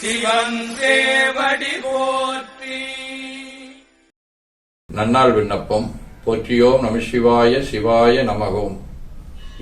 சிவன் போற்றி. நன்னாள் விண்ணப்பம். போற்றியோம் நம சிவாய சிவாய நமகோம்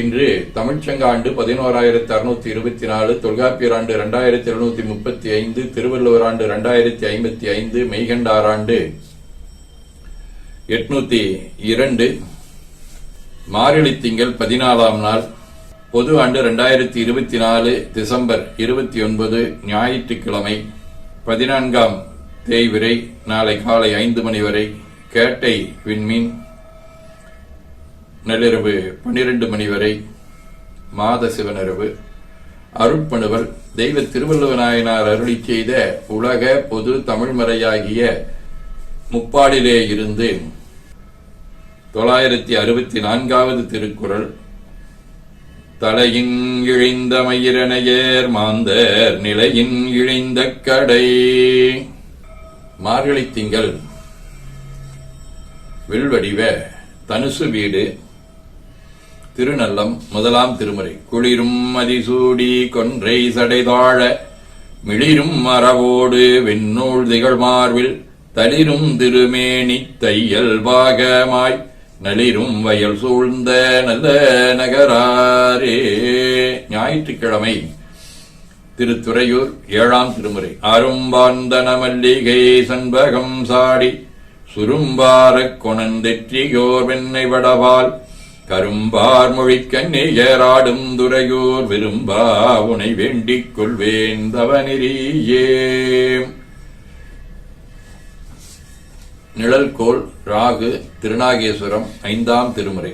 இன்று தமிழ்ச்சங்காண்டு பதினோராயிரத்தி அறுநூத்தி இருபத்தி நாலு தொல்காப்பியர் ஆண்டு இரண்டாயிரத்தி எழுநூத்தி முப்பத்தி ஐந்து திருவள்ளுவர் ஆண்டு இரண்டாயிரத்தி ஐம்பத்தி ஐந்து மெய்கண்டார் ஆண்டு எட்நூத்தி இரண்டு மாரிழி திங்கள் பதினாலாம் நாள். பொது ஆண்டு ரெண்டாயிரத்தி இருபத்தி நாலு டிசம்பர் இருபத்தி ஒன்பது ஞாயிற்றுக்கிழமை பதினான்காம் தேய்விரை நாளை காலை ஐந்து மணி வரை கேட்டை விண்மீன் நள்ளிரவு பன்னிரண்டு மணி வரை மாத சிவனிரவு. அருட்பணுவல் தெய்வ திருவள்ளுவநாயனார் அருளி செய்த உலக பொது தமிழ்மறையாகிய முப்பாடிலே இருந்து தொள்ளாயிரத்தி அறுபத்தி நான்காவது திருக்குறள் தலையின் இழிந்த மயிரணையர் மாந்தர் நிலையின் இழிந்த கடை. மார்கழி திங்கள். வில்வடிவ தனுசு வீடு. திருநல்லம் முதலாம் திருமுறை. குளிரும் மதிசூடி கொன்றை சடைதாழ மிளிரும் மரவோடு வெண்ணூல்திகள் மார்பில் தளிரும் திருமேனி தையல் பாகமாய் நளிரும் வயல் சூழ்ந்த நல்ல நகராரே. ஞாயிற்றுக்கிழமை திருத்துறையூர் ஏழாம் திருமுறை. அரும்பாந்தன மல்லிகை சண்பகம் சாடி சுரும்பாரக் கொணந்தெற்றியோர் வெண்ணை வடவால் கரும்பார் மொழிக்கண்ணியராடும் துறையூர் விரும்பா உனை வேண்டிக் கொள்வேன் தவநெறியே. நிழல்கோள் ராகு திருநாகேஸ்வரம் ஐந்தாம் திருமுறை.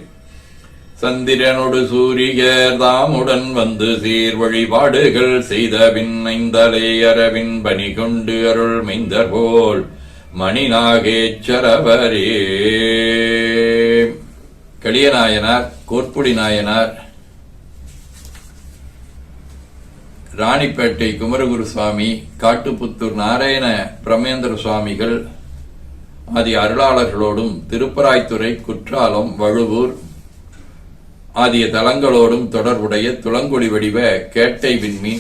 சந்திரனொடு சூரியர் தாமுடன் வந்து சீர் வழிபாடுகள் செய்த பின் ஐந்தலை அரவின் பணி கொண்டு அருள் மைந்தர் போல் மணிநாகேச்சரவரே. களியநாயனார் கோர்ப்புடி நாயனார் ராணிப்பேட்டை குமரகுரு சுவாமி காட்டுப்புத்தூர் நாராயண பிரமேந்திர சுவாமிகள் ஆதி அருளாளர்களோடும் திருப்பராய்த்துறை குற்றாலம் வழுவூர் ஆகிய தலங்களோடும் தொடர்புடைய துளங்குடி வடிவ கேட்டை விண்மி.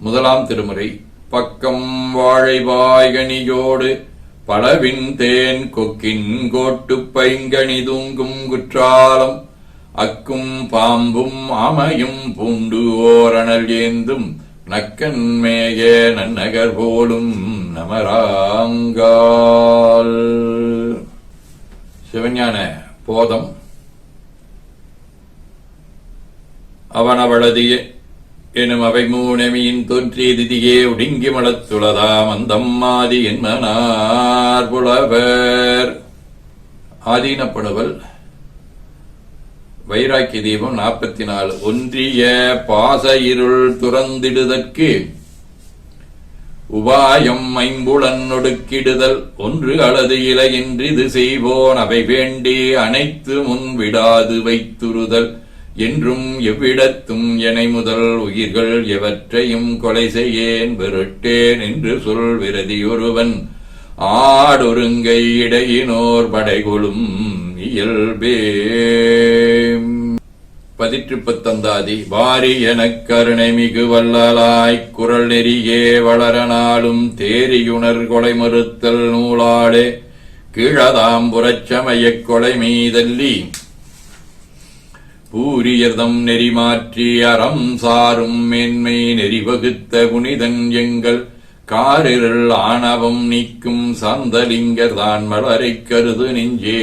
முதலாம் திருமுறை பக்கம் வாழைவாய்கனியோடு பலவின் தேன் கொக்கின் கோட்டு பைங்கனி தூங்கும் குற்றாலம் அக்கும் பாம்பும் ஆமையும் பூண்டு ஓரணல் ஏந்தும் நக்கன்மேய நன்னகர் போலும் நமராங்கால் சிவஞான போதம். அவனவளதிய எனும் அவை மூணமியின் தோன்றிய திதியே ஒடுங்கி மலத்துளதாம் அந்தம் ஆதி என்மனார் புலவர். ஆதீனப்படுவல். வைராக்கிய தீபம் நாற்பத்தி நாலு. ஒன்றிய பாச இருள் துறந்திடுதற்கு உபாயம் ஐம்புலன் ஒடுக்கிடுதல் ஒன்று அளது இலையின்றிது செய்வோன் அவை வேண்டி அனைத்து முன் விடாது வைத்துறுதல். என்றும் எவ்விடத்தும் எனை முதல் உயிர்கள் எவற்றையும் கொலை செய்யேன் வெறுட்டேன் என்று சொல் விரதியொருவன். ஆடொருங்கை இடையினோர் படைகொளும் இயல்பே. பதிற்று பத்தந்தாதி வாரி எனக் கருணை மிகு வல்லலாய்க் குரல் நெறியே வளரனாலும் தேரியுணர் கொலை மறுத்தல் நூலாடே கீழதாம் புறச்சமயக் கொலை மீதல்லி. பூரியதம் நெறிமாற்றி அறம் சாரும் மேன்மை நெறி வகுத்த புனிதன் எங்கள் காரிருள் ஆணவம் நீக்கும் சாந்தலிங்கர் தான் மலரைக் கருது நெஞ்சே.